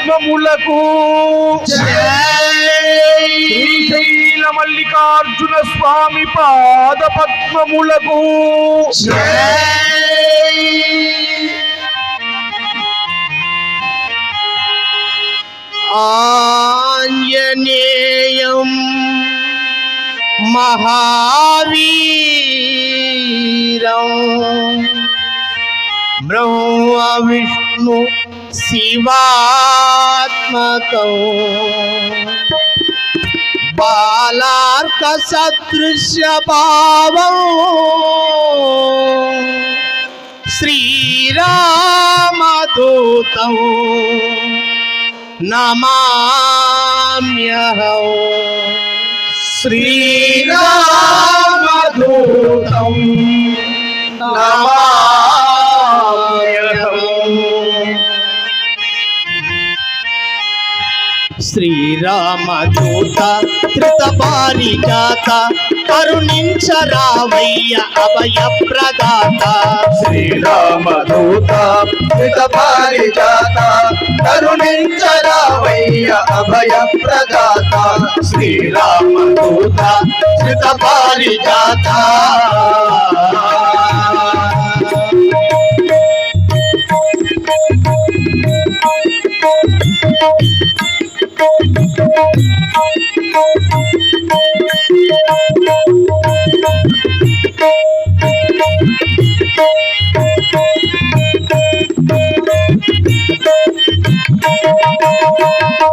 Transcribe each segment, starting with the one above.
పాద పద్మములకు శ్రీశైల మల్లికార్జున స్వామి పాద పద్మములకు ఆంజనేయం మహావీరం బ్రహ్మ విష్ణు शिवात्मक। बालार्क सदृश पाव श्रीरामदूत नमा श्रीरामदूत नमा శ్రీరామదూత త్రిత పారిజాత కరుణించరావయ్య అభయ ప్రదాత శ్రీరామదూత కృత పారిజాత కరుణించరావయ్య అభయ ప్రదాత శ్రీరామదూత త్రిత పారిజాత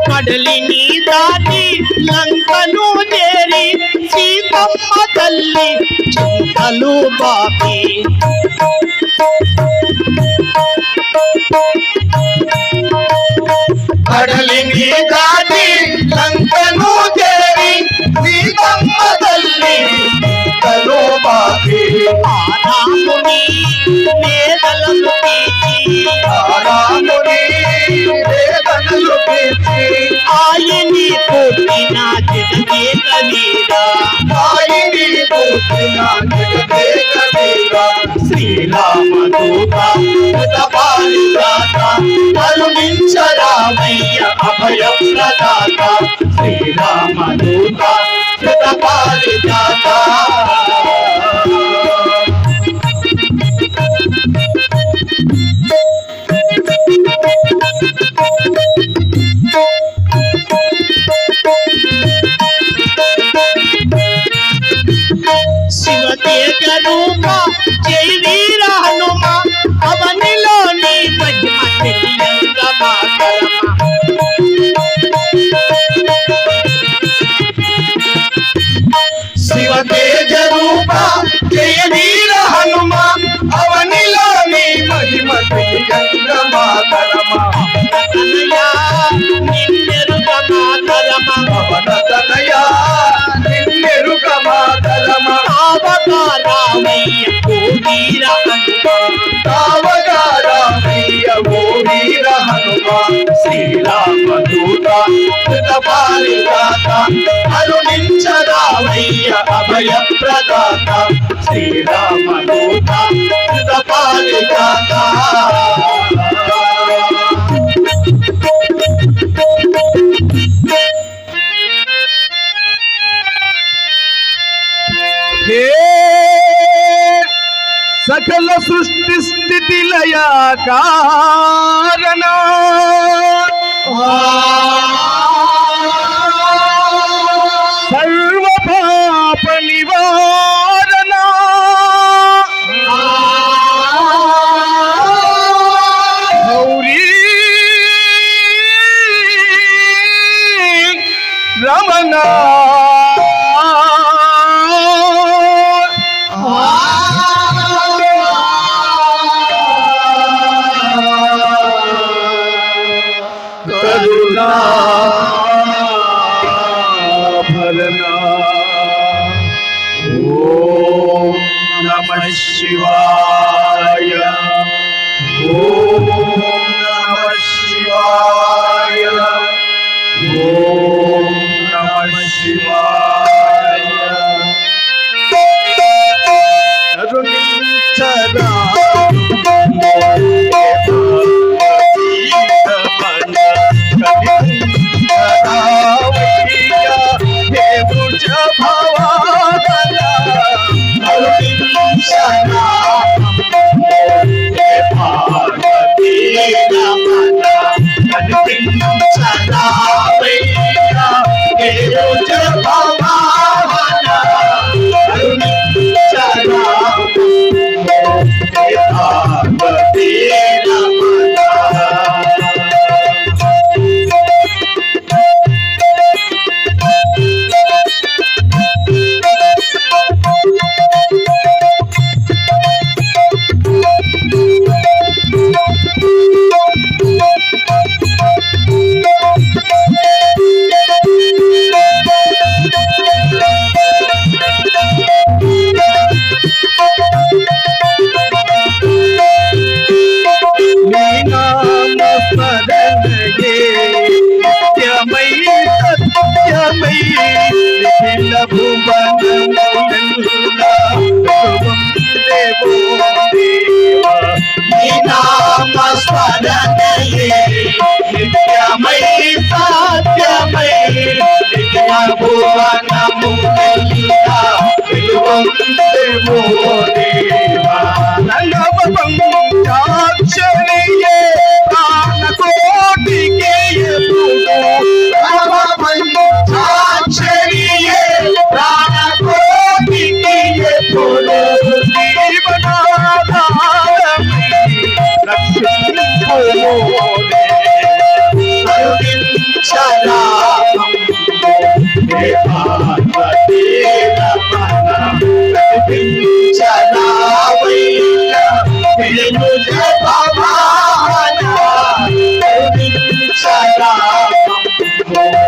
కడలిని దాటి లంకను చేరి సీతమ్మ తల్లి చింతలు బాపి. కడలి ఆయని పుట్టిన జగదేక వీర ఆయని పుట్టిన జగదేక వీర శ్రీరామదూత పారిజాత కరుణించరామయ్య అభయ ప్రదాత శ్రీరామదూత పారిజాత శివతేజ వీర హనుమ ఓ వీర హనుమ శ్రీరామదూత పారిజాత కరుణించరామయ్య అభయ ప్రదాత శ్రీరామదూత పారిజాత హే సకల సృష్టి స్థితి లయ కారణ. సర్వ పాప నివారణ. Gauri Ramana. more money. Thank.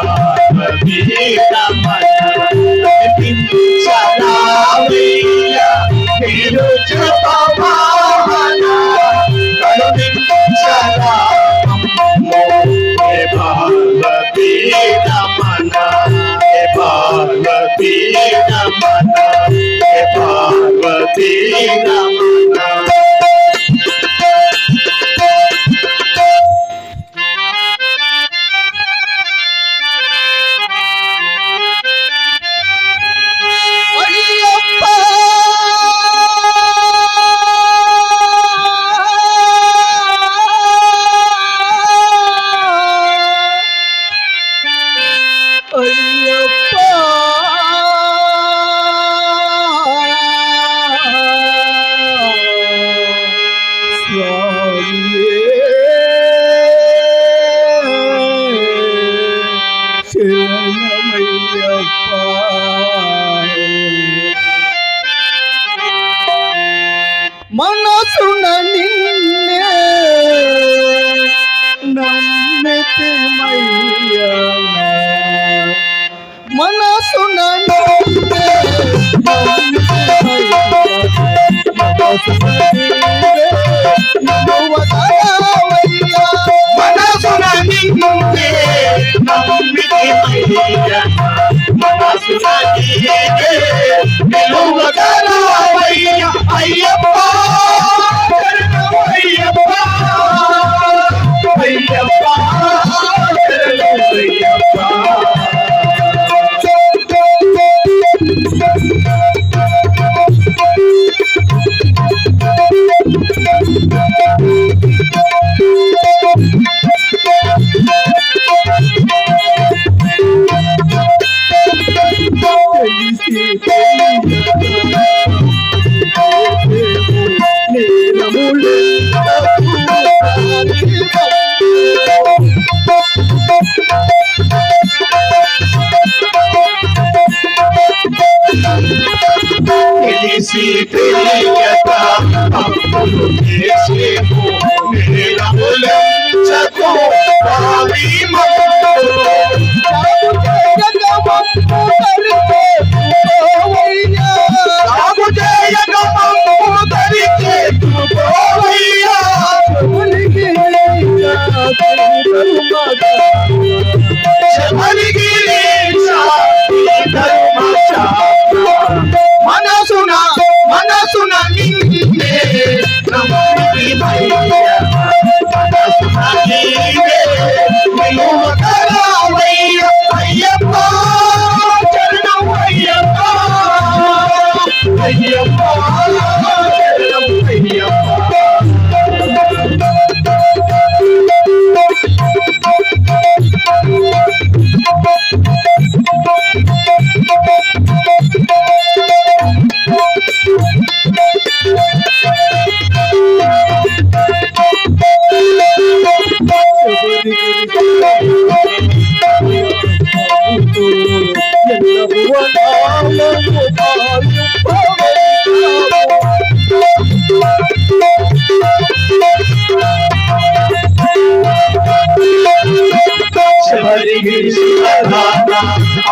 Thank you.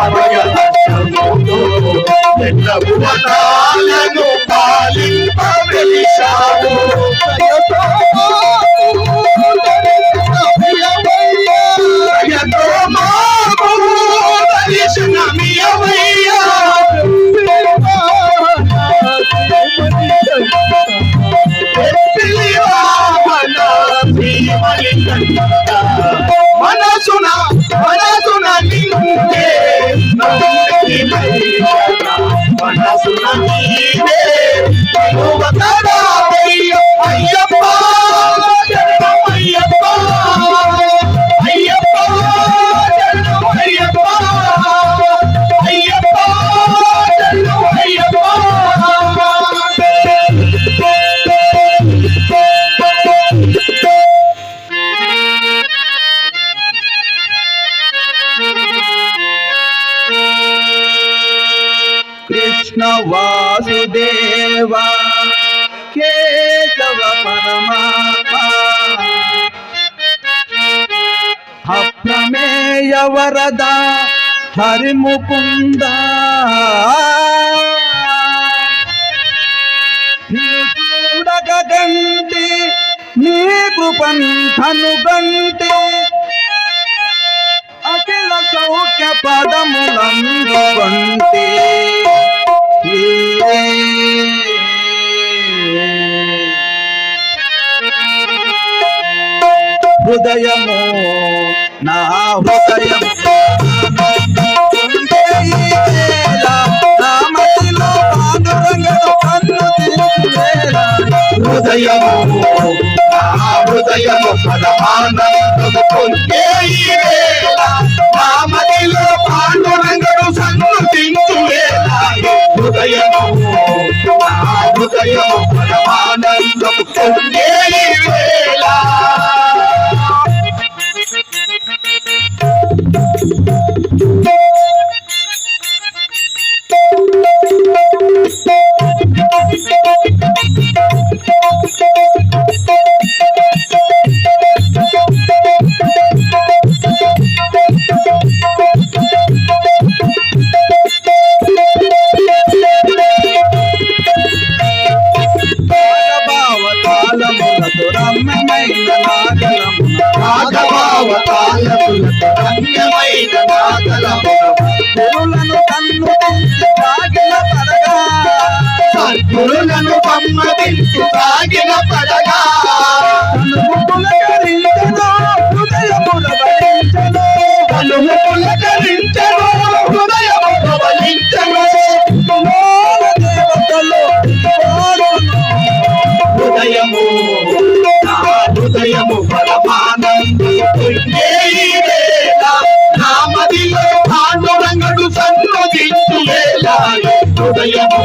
అభయతను పాలింపలిశాడు యతో మా బహు దర్శనమియమై వరద హరిముకుంద. చూడగంటి నీ కృపంధనుగంటి అఖిల సౌఖ్య పదములందుగంటి హృదయము నా హృదయం. హృదయము నా హృదయము పరమానందము పొందే నా మదిలో పాండురంగడు సన్నుతించు హృదయము నామదిలో పాండురంగడు సన్నుదించు హృదయము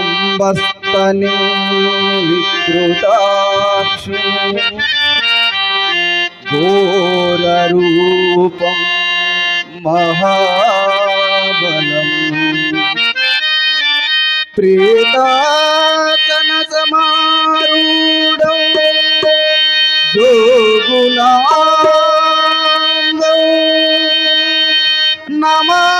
लंबस्तनी प्रेताकन समारूढ़ जो गुलाम नमः।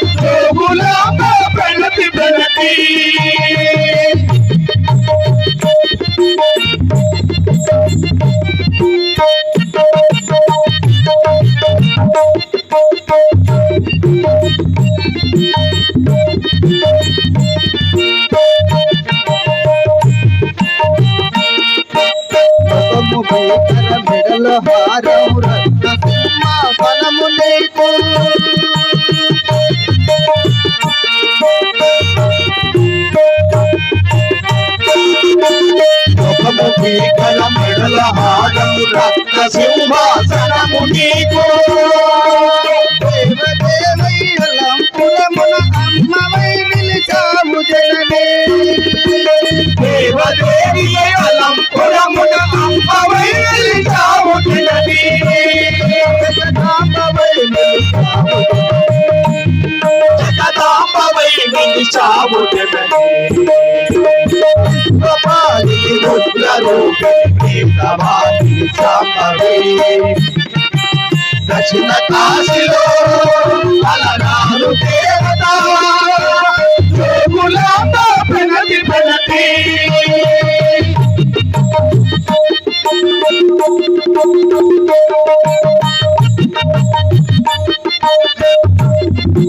ప్రణతి ప్రణతి చావు ప్రభాని రుద్ర రూపే ప్రభాని దక్షిణ కాశీలో అలనాడు దేవత జోగులాత పెనతి పెనతి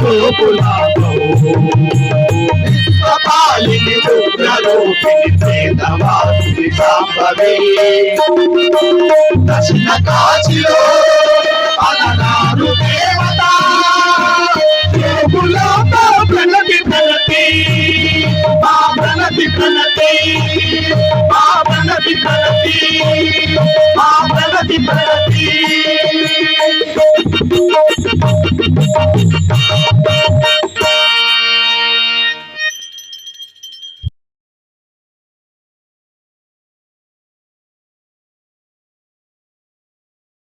వెలసిన గోపులాతో విశ్వపాలిని ఉగ్రరూపిణి ప్రేతవాసిని సాంబవే దక్షిణ కాశీలో అలనాడు దేవత జోగులాంబ ప్రణతి ప్రణతి మా ప్రణతి ప్రణతి మా ప్రణతి ప్రణతి మా ప్రణతి ప్రణతి Thank you.